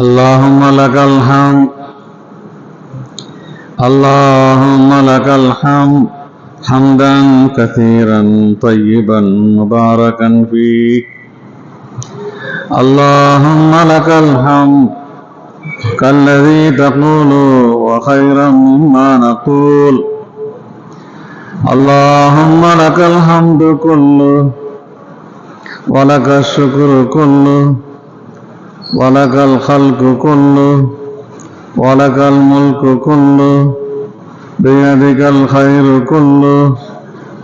اللهم لك الحمد اللهم لك الحمد حمدا كثيرا طيبا مباركا فيه اللهم لك الحمد كالذي تقول وخيرا مما نقول اللهم لك الحمد كله ولك الشكر كله ولك الخلق كله ولك الملك كله بيدك الخير كله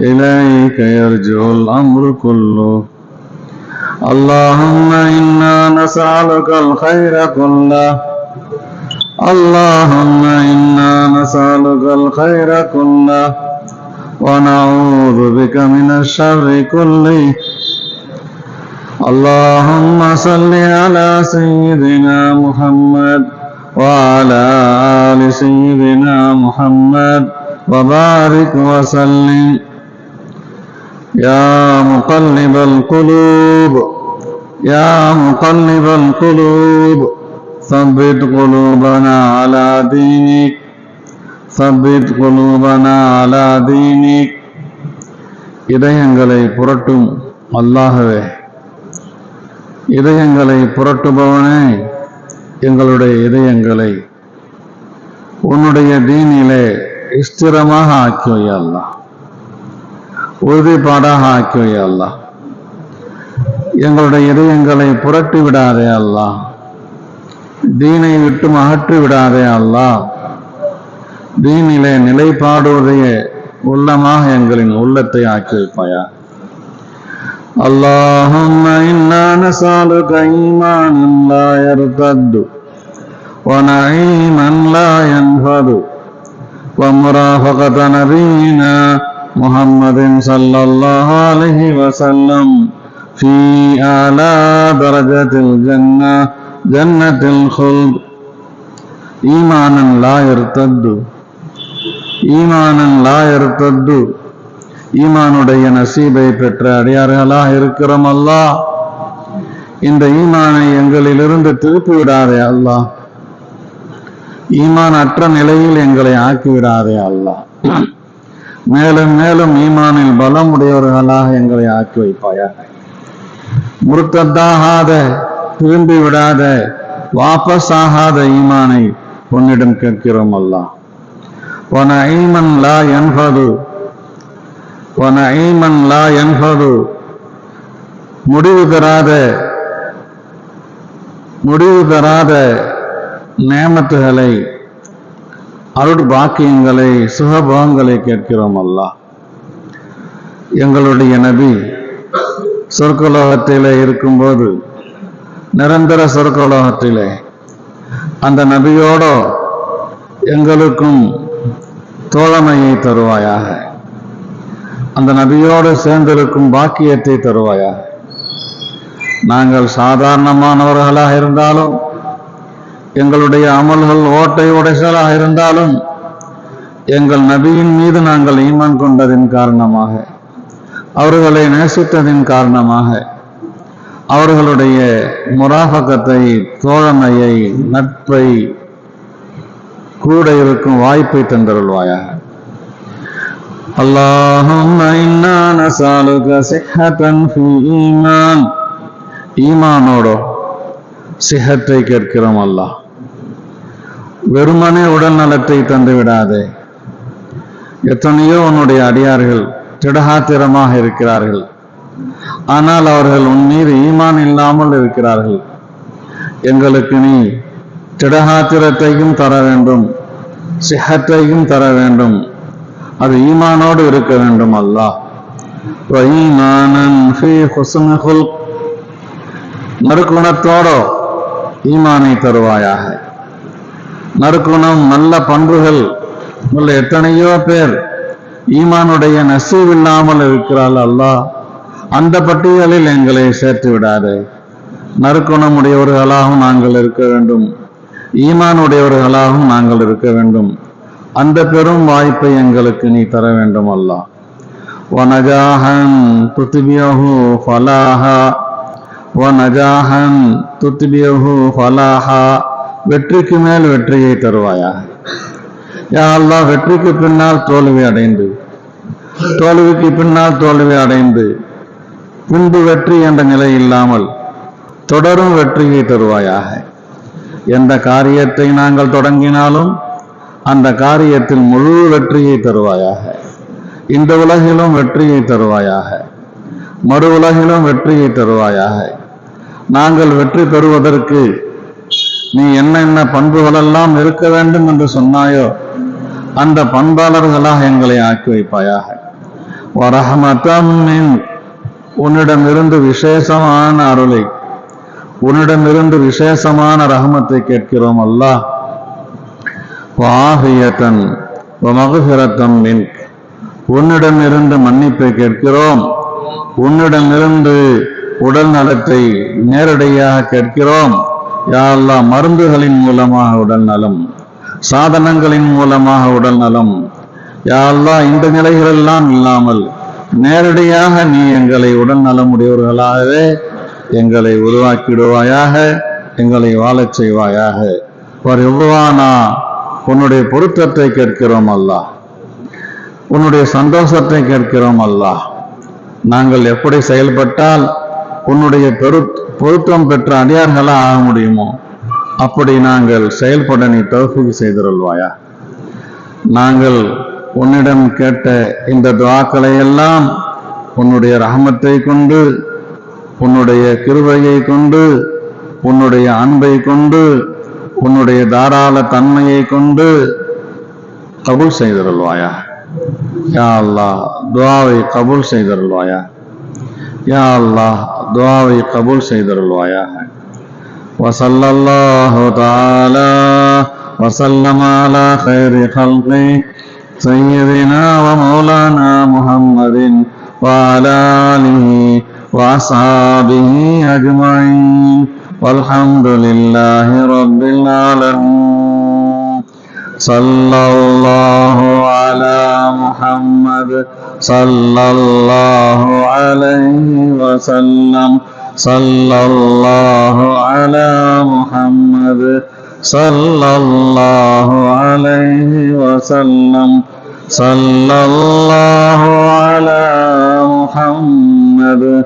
إليك يرجع الأمر كله اللهم إنا نسألك الخير كله اللهم إنا نسألك الخير كله ونعوذ بك من الشر كله اللهم صل على سيدنا محمد وعلى آل سيدنا محمد وبارك وسلم يا مقلب القلوب يا مقلب القلوب ثبت قلوبنا على دينك ثبت قلوبنا على دينك இதயங்களை புரட்டும் அல்லாஹவே இதயங்களை புரட்டுபவனே எங்களுடைய இதயங்களை உன்னுடைய தீனிலே ஸ்திரமாக ஆக்கி உறுதிப்பாடாக ஆக்கி எங்களுடைய இதயங்களை புரட்டி விடாதே அல்லா தீனை விட்டு அகற்றி விடாதே அல்லா தீனிலே நிலைப்பாடுவதைய உள்ளமாக எங்களின் உள்ளத்தை ஆக்கி வைப்பாயா اللهم إنا نسألك إيمانا لا يرتد ونعيما لا ينفد ومرافقة نبينا محمد صلى الله عليه وسلم في أعلى درجة الجنة جنة الخلد إيمانا لا يرتد إيمانا لا يرتد ஈமானுடைய நசீபை பெற்ற அடியார்களாக இருக்கிறோம் அல்லாஹ் இந்த ஈமானை எங்களிலிருந்து திருப்பி விடாதே அல்லாஹ் ஈமான் அற்ற நிலையில் எங்களை ஆக்கி விடாதே அல்லாஹ் மேலும் மேலும் ஈமானில் பலம் உடையவர்களாக எங்களை ஆக்கி வைப்பாயாக. முருத்தத்தாகாத திரும்பி விடாத வாபஸ் ஆகாத ஈமானை உன்னிடம் கேட்கிறோம் அல்லாஹ் வன ஈமன் லா என்பது ونعيما لا ينفذ முடிவு பெறாத முடிவு பெறாத நேமத்துகளை அருட் பாக்கியங்களை சுகபோகங்களை கேட்கிறோம் அல்லாஹ் எங்களுடைய நபி சொர்க்கலோகத்திலே இருக்கும்போது நிரந்தர சொர்க்கலோகத்திலே அந்த நபியோடு எங்களுக்கும் தோழமையை தருவாயாக அந்த நபியோடு சேர்ந்திருக்கும் பாக்கியத்தை தருவாயா? நாங்கள் சாதாரணமானவர்களாக இருந்தாலும் எங்களுடைய அமல்கள் ஓட்டை உடைசலாக இருந்தாலும் எங்கள் நபியின் மீது நாங்கள் ஈமான் கொண்டதின் காரணமாக அவர்களை நேசித்ததின் காரணமாக அவர்களுடைய முராபகத்தை தோழமையை நட்பை கூட இருக்கும் வாய்ப்பை தந்தருள்வாயாக. اللهم إنا نسألك صحة في إيمان ஈமானோடோ சிஹத்தை கேட்கிறோம் அல்லாஹ் வெறுமனே உடல் நலத்தை தந்து விடாதே எத்தனையோ உன்னுடைய அடியார்கள் திடகாத்திரமாக இருக்கிறார்கள் ஆனால் அவர்கள் உன் மீது ஈமான் இல்லாமல் இருக்கிறார்கள் எங்களுக்கு நீ திடகாத்திரத்தையும் தர வேண்டும் சிஹத்தையும் தர வேண்டும் அது ஈமானோடு இருக்க வேண்டும் அல்லாஹ். நறுக்குணத்தோடோ ஈமானை தருவாயாக. நறுக்குணம் நல்ல பண்புகள் உள்ள எத்தனையோ பேர் ஈமானுடைய நசீவில்லாமல் இருக்கிறாள் அல்லாஹ். அந்த பட்டியலில் எங்களை சேர்த்து விடாது. நறுக்குணம் உடையவர்களாகவும் நாங்கள் இருக்க வேண்டும். ஈமான் உடையவர்களாகவும் நாங்கள் இருக்க வேண்டும். அந்த பெரும் வாய்ப்பை எங்களுக்கு நீ தர வேண்டும் அல்லா. வனஜாகன் துத்திபியஹு ஃபலாஹா. வனஜாகன் துத்திபியஹு ஃபலாஹா. வெற்றிக்கு மேல் வெற்றியை தருவாயா யா அல்லா வெற்றிக்கு பின்னால் தோல்வி அடைந்து. தோல்விக்கு பின்னால் தோல்வி அடைந்து. பின்பு வெற்றி என்ற நிலை இல்லாமல் தொடரும் வெற்றியை தருவாயாக. எந்த காரியத்தை நாங்கள் தொடங்கினாலும் அந்த காரியத்தில் முழு வெற்றியை தருவாயாக. இந்த உலகிலும் வெற்றியை தருவாயாக. மறு உலகிலும் வெற்றியை தருவாயாக. நாங்கள் வெற்றி பெறுவதற்கு நீ என்னென்ன பண்புகளெல்லாம் இருக்க வேண்டும் என்று சொன்னாயோ அந்த பண்பாளர்களாக எங்களை ஆக்கி வைப்பாயாக. வரஹமத்தம் உன்னிடமிருந்து விசேஷமான அருளை உன்னிடமிருந்து விசேஷமான ரஹமத்தை கேட்கிறோம் அல்லாஹ். வாஹியத்தன் மகுபிரத்தம் மின் உன்னிடமிருந்து மன்னிப்பை கேட்கிறோம். உன்னிடமிருந்து உடல் நலத்தை நேரடியாக கேட்கிறோம். யாரெல்லாம் மருந்துகளின் மூலமாக உடல் நலம் சாதனங்களின் மூலமாக உடல் நலம். யாரெல்லாம் இந்த நிலைகளெல்லாம் இல்லாமல் நேரடியாக நீ எங்களை உடல் நலமுடையவர்களாகவே எங்களை உருவாக்கிடுவாயாக எங்களை வாழச் செய்வாயாக. ஒரு எவ்வானா உன்னுடைய பொருத்தத்தை கேட்கிறோம் அல்லா. உன்னுடைய சந்தோஷத்தை கேட்கிறோம் அல்லா. நாங்கள் எப்படி செயல்பட்டால் உன்னுடைய பெரு பொருத்தம் பெற்ற அடியார்களா ஆக முடியுமோ அப்படி நாங்கள் செயல்பட நீ தௌஃபீக் செய்திருள்வாயா. நாங்கள் உன்னிடம் கேட்ட இந்த துவாக்களை எல்லாம் உன்னுடைய ரகமத்தை கொண்டு உன்னுடைய கிருவையை கொண்டு உன்னுடைய அன்பை கொண்டு உன்னுடைய தாராள தன்மையை கொண்டு கபூல் செய்திருள்வாயா யா அல்லாஹ் துவாவை கபூல் செய்திருள்வாயா யா அல்லாஹ் துவாவை கபூல் செய்திருள்வாயாக وصلى الله تعالى وسلم على خير خلقه سيدنا ومولانا محمد وعلى آله وأصحابه أجمعين والحمد لله رب العالمين. صلى الله على محمد. صلى الله عليه وسلم. صلى الله على محمد. صلى الله عليه وسلم. صلى الله على محمد.